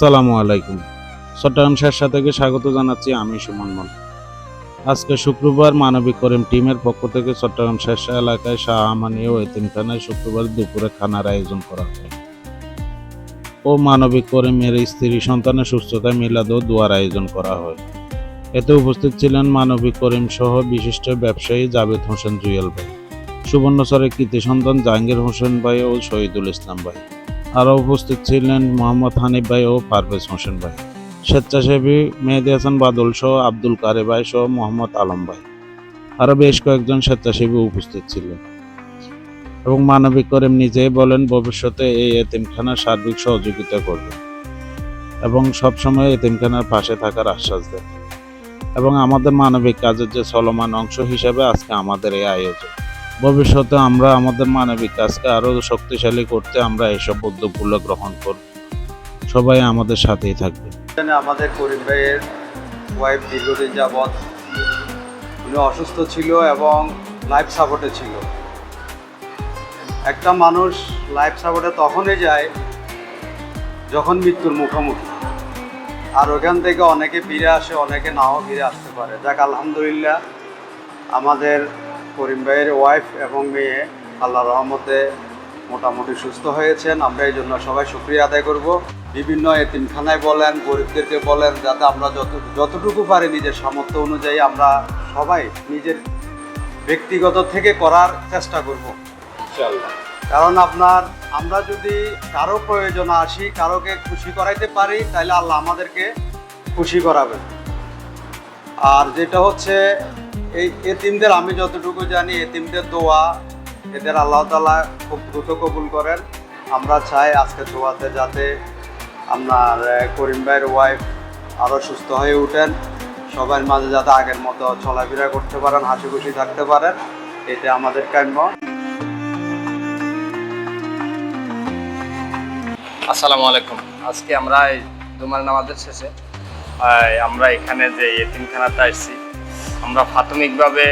আসসালামু আলাইকুম। চট্টগ্রাম শেরশাহ থেকে স্বাগত জানাচ্ছি আমি সুমন মল আজকে শুক্রবার মানবিক করিম টিমের পক্ষ থেকে চট্টগ্রাম শেরশাহ এলাকায় শাহ আমানি ও এতিমখানায় শুক্রবার দুপুরে খানার আয়োজন করা হয়। ও মানবিক করিমের স্ত্রী সন্তানের সুস্থতায় মিলাদ ও দোয়ার আয়োজন করা হয়। এতে উপস্থিত ছিলেন মানবিক করিম সহ বিশিষ্ট ব্যবসায়ী জাভেদ হোসেন জুয়েল ভাই, সুবর্ণচরের কৃতি সন্তান জাহাঙ্গীর হোসেন ভাই ও শহীদুল ইসলাম ভাই। আরও উপস্থিত ছিলেন মোহাম্মদ হানিফ ভাই ও পারভেজ হোসেন ভাই, স্বেচ্ছাসেবী মেহেদি হাসান বাদল সহ আব্দুল কারে ভাই সহ মোহাম্মদ আলম ভাই। আরও বেশ কয়েকজন স্বেচ্ছাসেবী উপস্থিত ছিলেন। এবং মানবিক করিম নিজেই বলেন ভবিষ্যতে এই এতিমখানার সার্বিক সহযোগিতা করবে এবং সবসময় এতিমখানার পাশে থাকার আশ্বাস দেন। এবং আমাদের মানবিক কাজের যে চলমান অংশ হিসেবে আজকে আমাদের এই আয়োজন। ভবিষ্যতে আমরা আমাদের মানবিক কাজকে আরও শক্তিশালী করতে আমরা এসব উদ্যোগগুলো গ্রহণ করব। সবাই আমাদের সাথেই থাকবে। আমাদের করিম ভাইয়ের ওয়াইফ দীর্ঘদিন যাবৎ, উনি অসুস্থ ছিল এবং লাইফ সাপোর্টে ছিল। একটা মানুষ লাইফ সাপোর্টে তখনই যায় যখন মৃত্যুর মুখোমুখি। আর ওখান থেকে অনেকে ফিরে আসে, অনেকে নাও ফিরে আসতে পারে। যাক আলহামদুলিল্লাহ, আমাদের করিম ভাইয়ের ওয়াইফ এবং মেয়ে আল্লাহ রহমতে মোটামুটি সুস্থ হয়েছেন। আমরা এই জন্য সবাই সুক্রিয়া আদায় করব। বিভিন্ন এতিমখানায় বলেন গরিবদেরকে বলেন যাতে আমরা যত যতটুকু পারি নিজের সামর্থ্য অনুযায়ী আমরা সবাই নিজের ব্যক্তিগত থেকে করার চেষ্টা করব। কারণ আপনার আমরা যদি কারও প্রয়োজন আসি কারোকে খুশি করাইতে পারি তাহলে আল্লাহ আমাদেরকে খুশি করাবেন। আর যেটা হচ্ছে এই এতিমদের আমি যতটুকু জানি, এতিমদের দোয়া এদের আল্লাহ তালা খুব দ্রুত কবুল করেন। আমরা চাই আজকে দোয়াতে যাতে আপনার করিম ভাইয়ের ওয়াইফ আরও সুস্থ হয়ে উঠেন, সবার মাঝে যাতে আগের মতো চলাফেরা করতে পারেন হাসি খুশি থাকতে পারেন, এটা আমাদের কাম্য। আসসালামু আলাইকুম। আজকে আমরা এই দুমার নামাজের শেষে আমরা এখানে যে এতিমখানাতে আসছি আমরা প্রাথমিকভাবে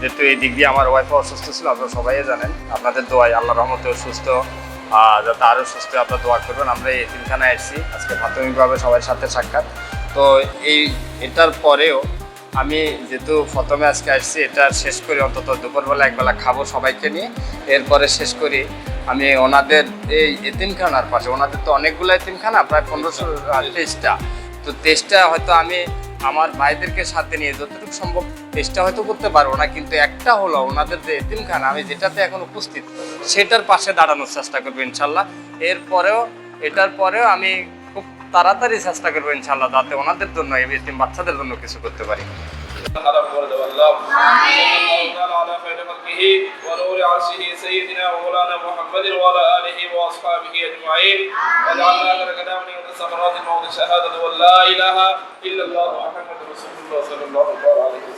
যেহেতু এই দিক দিয়ে আমার ওয়াইফ অসুস্থ ছিল, আপনারা সবাই জানেন। আপনাদের দোয়াই আল্লাহ রহমতে সুস্থ। যাতে আরও সুস্থ আপনারা দোয়া করবেন। আমরা এই এতিমখানায় এসেছি আজকে প্রাথমিকভাবে সবার সাথে সাক্ষাৎ। তো এই, এটার পরেও আমি যেহেতু প্রথমে আজকে আসছি, এটা শেষ করি, অন্তত দুপুরবেলা একবেলা খাব সবাইকে নিয়ে। এরপরে শেষ করি আমি ওনাদের এই এতিমখানার পাশে। ওনাদের তো অনেকগুলো এতিমখানা প্রায় পনেরোশো তেইশটা। তো তেইশটা হয়তো আমি আমার ভাইদেরকে সাথে নিয়ে যতটুকু সম্ভব চেষ্টা হয়তো করতে পারবো না কিন্তু একটা হলো ওনাদের যে এতিমখানা আমি যেটাতে এখন উপস্থিত সেটার পাশে দাঁড়ানোর চেষ্টা করবো ইনশাল্লাহ এরপরেও এটার পরেও আমি খুব তাড়াতাড়ি চেষ্টা করবো ইনশাল্লাহ যাতে ওনাদের জন্য এই এতিম বাচ্চাদের জন্য কিছু করতে পারি على فرد والله آمين على خير خلقه ونور عرشه سيدنا ومولانا محمد وعلى اله واصحابه اجمعين واجعلنا اخر كلامنا ثمرات الموت شهادة ولا إله إلا الله محمد رسول الله صلى الله عليه وسلم.